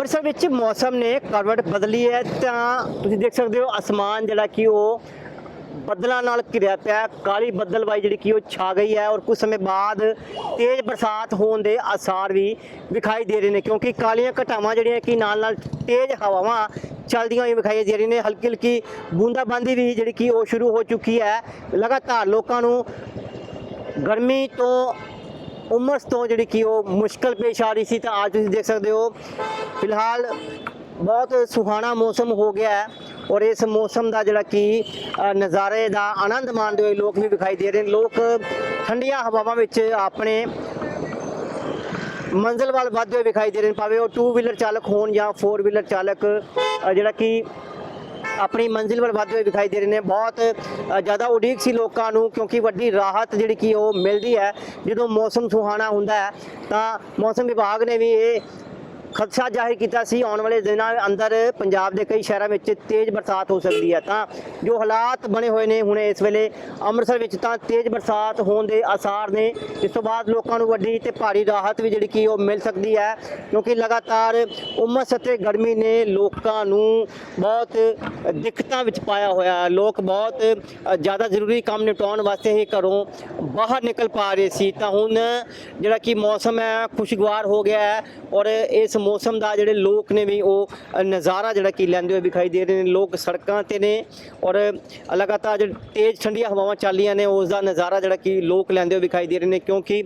ਅੰਮ੍ਰਿਤਸਰ ਵਿੱਚ ਮੌਸਮ ਨੇ ਕਰਵਟ ਬਦਲੀ ਹੈ, ਤਾਂ ਤੁਸੀਂ ਦੇਖ ਸਕਦੇ ਹੋ ਅਸਮਾਨ ਜਿਹੜਾ ਕਿ ਉਹ ਬੱਦਲਾਂ ਨਾਲ ਘਿਰਿਆ ਪਿਆ ਕਾਲੀ ਬੱਦਲਬਾਈ ਜਿਹੜੀ ਕਿ ਉਹ ਛਾ ਗਈ ਹੈ ਔਰ ਕੁਝ ਸਮੇਂ ਬਾਅਦ ਤੇਜ਼ ਬਰਸਾਤ ਹੋਣ ਦੇ ਆਸਾਰ ਵੀ ਵਿਖਾਈ ਦੇ ਰਹੇ ਨੇ, ਕਿਉਂਕਿ ਕਾਲੀਆਂ ਘਟਾਵਾਂ ਜਿਹੜੀਆਂ ਕਿ ਨਾਲ ਨਾਲ ਤੇਜ਼ ਹਵਾਵਾਂ ਚੱਲਦੀਆਂ ਹੋਈਆਂ ਵਿਖਾਈ ਦੇ ਰਹੀਆਂ ਨੇ। ਹਲਕੀ ਹਲਕੀ ਬੂੰਦਾਬਾਂਦੀ ਵੀ ਜਿਹੜੀ ਕਿ ਉਹ ਸ਼ੁਰੂ ਹੋ ਚੁੱਕੀ ਹੈ। ਲਗਾਤਾਰ ਲੋਕਾਂ ਨੂੰ ਗਰਮੀ ਤੋਂ ਉਮਸ ਤੋਂ ਜਿਹੜੀ ਕਿ ਉਹ ਮੁਸ਼ਕਲ ਪੇਸ਼ ਆ ਰਹੀ ਸੀ ਤਾਂ ਅੱਜ ਤੁਸੀਂ ਦੇਖ ਸਕਦੇ ਹੋ, ਫਿਲਹਾਲ ਬਹੁਤ ਸੁਹਾਣਾ ਮੌਸਮ ਹੋ ਗਿਆ ਹੈ ਔਰ ਇਸ ਮੌਸਮ ਦਾ ਜਿਹੜਾ ਕਿ ਨਜ਼ਾਰੇ ਦਾ ਆਨੰਦ ਮਾਣਦੇ ਹੋਏ ਲੋਕ ਵੀ ਵਿਖਾਈ ਦੇ ਰਹੇ ਨੇ। ਲੋਕ ਠੰਡੀਆਂ ਹਵਾਵਾਂ ਵਿੱਚ ਆਪਣੇ ਮੰਜ਼ਿਲ ਵੱਲ ਵੱਧਦੇ ਹੋਏ ਵਿਖਾਈ ਦੇ ਰਹੇ ਨੇ। ਭਾਵੇਂ ਉਹ 2 ਵੀਲਰ ਚਾਲਕ ਹੋਣ ਜਾਂ 4 ਵੀਲਰ ਚਾਲਕ ਜਿਹੜਾ ਕਿ ਆਪਣੀ ਮੰਜ਼ਿਲ ਵੱਲ ਵੱਧਦੇ ਹੋਏ ਵਿਖਾਈ ਦੇ ਰਹੇ ਨੇ। ਬਹੁਤ ਜ਼ਿਆਦਾ ਉਡੀਕ ਸੀ ਲੋਕਾਂ ਨੂੰ ਕਿਉਂਕਿ ਵੱਡੀ ਰਾਹਤ ਜਿਹੜੀ ਕਿ ਉਹ ਮਿਲਦੀ ਹੈ। ਜਦੋਂ ਮੌਸਮ ਸੁਹਾਣਾ ਹੁੰਦਾ ਹੈ ਤਾਂ ਮੌਸਮ ਵਿਭਾਗ ਨੇ ਵੀ ਇਹ ਖਦਸ਼ਾ ਜ਼ਾਹਿਰ ਕੀਤਾ ਸੀ। ਆਉਣ ਵਾਲੇ ਦਿਨਾਂ ਅੰਦਰ ਪੰਜਾਬ ਦੇ ਕਈ ਸ਼ਹਿਰਾਂ ਵਿੱਚ ਤੇਜ਼ ਬਰਸਾਤ ਹੋ ਸਕਦੀ ਹੈ। ਤਾਂ ਜੋ ਹਾਲਾਤ ਬਣੇ ਹੋਏ ਨੇ ਹੁਣ ਇਸ ਵੇਲੇ ਅੰਮ੍ਰਿਤਸਰ ਵਿੱਚ ਤਾਂ ਤੇਜ਼ ਬਰਸਾਤ ਹੋਣ ਦੇ ਆਸਾਰ ਨੇ। ਇਸ ਤੋਂ ਬਾਅਦ ਲੋਕਾਂ ਨੂੰ ਵੱਡੀ ਤੇ ਭਾਰੀ ਰਾਹਤ ਵੀ ਜਿਹੜੀ ਕਿ ਉਹ ਮਿਲ ਸਕਦੀ ਹੈ। ਕਿਉਂਕਿ ਲਗਾਤਾਰ ਉਮਸ ਅਤੇ ਗਰਮੀ ਨੇ ਲੋਕਾਂ ਨੂੰ ਬਹੁਤ ਦਿੱਕਤਾਂ ਵਿੱਚ ਪਾਇਆ ਹੋਇਆ ਲੋਕ ਬਹੁਤ ਜ਼ਿਆਦਾ ਜ਼ਰੂਰੀ ਕੰਮ ਨਿਪਟਾਉਣ ਵਾਸਤੇ ਹੀ ਘਰੋਂ ਬਾਹਰ ਨਿਕਲ ਪਾ ਰਹੇ ਸੀ। ਤਾਂ ਹੁਣ ਜਿਹੜਾ ਕਿ ਮੌਸਮ ਹੈ, ਖੁਸ਼ਗਵਾਰ ਹੋ ਗਿਆ ਹੈ ਔਰ ਇਸ ਮੌਸਮ ਦਾ ਜਿਹੜੇ ਲੋਕ ਨੇ ਵੀ ਉਹ ਨਜ਼ਾਰਾ ਜਿਹੜਾ ਕਿ ਲੈਂਦੇ ਹੋਏ ਵਿਖਾਈ ਦੇ ਰਹੇ ਨੇ। ਲੋਕ ਸੜਕਾਂ ਤੇ ਨੇ ਔਰ ਲਗਾਤਾਰ ਜਿਹੜੇ ਤੇਜ਼ ਠੰਡੀਆਂ ਹਵਾਵਾਂ ਚੱਲੀਆਂ ਨੇ, ਉਸ ਦਾ ਨਜ਼ਾਰਾ ਜਿਹੜਾ ਕਿ ਲੋਕ ਲੈਂਦੇ ਹੋਏ ਵਿਖਾਈ ਦੇ ਰਹੇ ਨੇ ਕਿਉਂਕਿ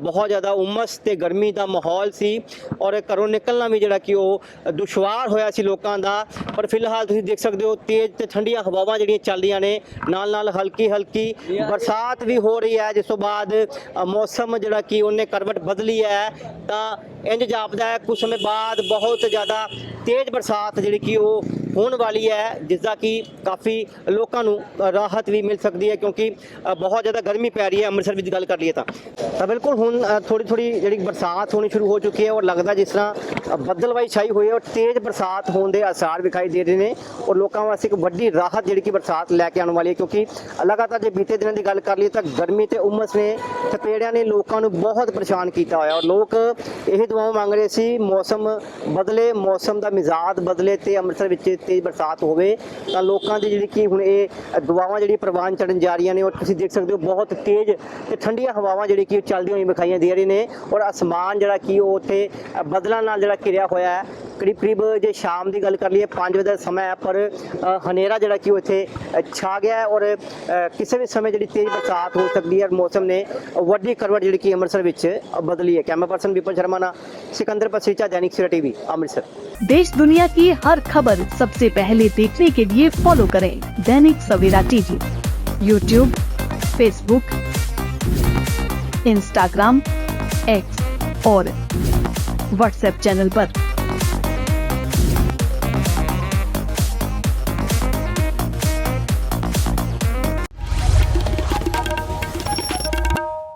ਬਹੁਤ ਜ਼ਿਆਦਾ ਉਮਸ ਤੇ ਗਰਮੀ ਦਾ ਮਾਹੌਲ ਸੀ ਔਰ ਘਰੋਂ ਨਿਕਲਣਾ ਵੀ ਜਿਹੜਾ ਕਿ ਉਹ ਦੁਸ਼ਵਾਰ ਹੋਇਆ ਸੀ ਲੋਕਾਂ ਦਾ। ਪਰ ਫਿਲਹਾਲ ਤੁਸੀਂ ਦੇਖ ਸਕਦੇ ਹੋ ਤੇਜ਼ ਤੇ ਠੰਡੀਆਂ ਹਵਾਵਾਂ ਜਿਹੜੀਆਂ ਚੱਲਦੀਆਂ ਨੇ, ਨਾਲ ਨਾਲ ਹਲਕੀ ਹਲਕੀ ਬਰਸਾਤ ਵੀ ਹੋ ਰਹੀ ਹੈ, ਜਿਸ ਤੋਂ ਬਾਅਦ ਮੌਸਮ ਜਿਹੜਾ ਕਿ ਉਹਨੇ ਕਰਵਟ ਬਦਲੀ ਹੈ, ਤਾਂ ਇੰਜ ਜਾਪਦਾ ਹੈ ਕੁਝ ਸਮੇਂ ਬਾਅਦ ਬਹੁਤ ਜ਼ਿਆਦਾ ਤੇਜ਼ ਬਰਸਾਤ ਜਿਹੜੀ ਕਿ ਉਹ ਹੋਣ ਵਾਲੀ ਹੈ ਜਿਸ ਦਾ ਕਿ ਕਾਫੀ ਲੋਕਾਂ ਨੂੰ ਰਾਹਤ ਵੀ ਮਿਲ ਸਕਦੀ ਹੈ ਕਿਉਂਕਿ ਬਹੁਤ ਜ਼ਿਆਦਾ ਗਰਮੀ ਪੈ ਰਹੀ ਹੈ, ਅੰਮ੍ਰਿਤਸਰ ਵਿੱਚ ਗੱਲ ਕਰ ਲਈਏ ਤਾਂ। ਤਾਂ ਬਿਲਕੁਲ ਹੁਣ ਥੋੜੀ ਥੋੜੀ ਜਿਹੜੀ ਬਰਸਾਤ ਹੋਣੀ ਸ਼ੁਰੂ ਹੋ ਚੁੱਕੀ ਹੈ, ਔਰ ਲੱਗਦਾ ਜਿਸ ਤਰ੍ਹਾਂ ਬੱਦਲਵਾਈ ਛਾਈ ਹੋਈ ਹੈ ਔਰ ਤੇਜ਼ ਬਰਸਾਤ ਹੋਣ ਦੇ ਆਸਾਰ ਵਿਖਾਈ ਦੇ ਰਹੇ ਨੇ ਔਰ ਲੋਕਾਂ ਵਾਸਤੇ ਇੱਕ ਵੱਡੀ ਰਾਹਤ ਜਿਹੜੀ ਕਿ ਬਰਸਾਤ ਲੈ ਕੇ ਆਉਣ ਵਾਲੀ ਹੈ ਕਿਉਂਕਿ ਲਗਾਤਾਰ ਜੇ ਬੀਤੇ ਦਿਨਾਂ ਦੀ ਗੱਲ ਕਰ ਲਈਏ ਤਾਂ ਗਰਮੀ ਤੇ ਉਮਸ ਨੇ ਥਪੇੜਿਆਂ ਨੇ ਲੋਕਾਂ ਨੂੰ ਬਹੁਤ ਪਰੇਸ਼ਾਨ ਕੀਤਾ ਹੋਇਆ ਔਰ ਲੋਕ ਇਹ ਦੁਆਵਾਂ ਮੰਗ ਰਹੇ ਸੀ, ਮੌਸਮ ਬਦਲੇ, ਮੌਸਮ ਦਾ ਮਿਜ਼ਾਜ ਬਦਲੇ ਤੇ ਅੰਮ੍ਰਿਤਸਰ ਵਿੱਚ ਤੇਜ਼ ਬਰਸਾਤ ਹੋਵੇ ਤਾਂ ਲੋਕਾਂ ਦੀ ਜਿਹੜੀ ਕਿ ਹੁਣ ਇਹ ਦੁਆਵਾਂ ਜਿਹੜੀ ਪ੍ਰਵਾਨ ਚੜਨ ਜਾ ਰਹੀਆਂ ਨੇ ਔਰ ਤੁਸੀਂ ਦੇਖ ਸਕਦੇ ਹੋ ਬਹੁਤ ਤੇਜ਼ ਤੇ ਠੰਡੀਆਂ ਹਵਾਵਾਂ ਜਿਹੜੀ ਕਿ ਚੱਲਦੀਆਂ ਹੋਈਆਂ ਵਿਖਾਈਆਂ ਦੇ ਰਹੀਆਂ ਨੇ ਔਰ ਅਸਮਾਨ ਜਿਹੜਾ ਕਿ ਉਹ ਉੱਥੇ ਬਦਲਾਂ ਨਾਲ ਜਿਹੜਾ ਘਿਰਿਆ ਹੋਇਆ ਹੈ ਕਰੀਬ ਕਰੀਬ ਜੇ ਸ਼ਾਮ ਦੀ ਗੱਲ ਕਰ ਲਈਏ 5 ਵਜੇ ਦਾ ਸਮਾਂ ਹੈ ਪਰ ਅ, ਹਨੇਰਾ ਜਿਹੜਾ ਕਿ ਉਹ ਇੱਥੇ ਅ, ਛਾ ਗਿਆ ਹੈ ਔਰ ਅ, ਕਿਸੇ ਵੀ ਸਮੇਂ ਜਿਹੜੀ ਤੇਜ਼ ਬਰਸਾਤ ਹੋ ਸਕਦੀ ਹੈ ਔਰ ਮੌਸਮ ਨੇ ਵੱਡੀ ਕਰਵਟ ਜਿਹੜੀ ਕਿ ਅੰਮ੍ਰਿਤਸਰ ਵਿੱਚ ਬਦਲੀ ਹੈ ਕੈਮਰਾ ਪਰਸਨ ਵਿਪਨ ਸ਼ਰਮਾ ਨਾਲ ਸਿਕੰਦਰ पसीचा दैनिक सवेरा टीवी अमृतसर देश दुनिया की हर खबर सबसे पहले देखने के लिए फॉलो करें Dainik Savera TV YouTube Facebook Instagram X और व्हाट्सएप चैनल पर।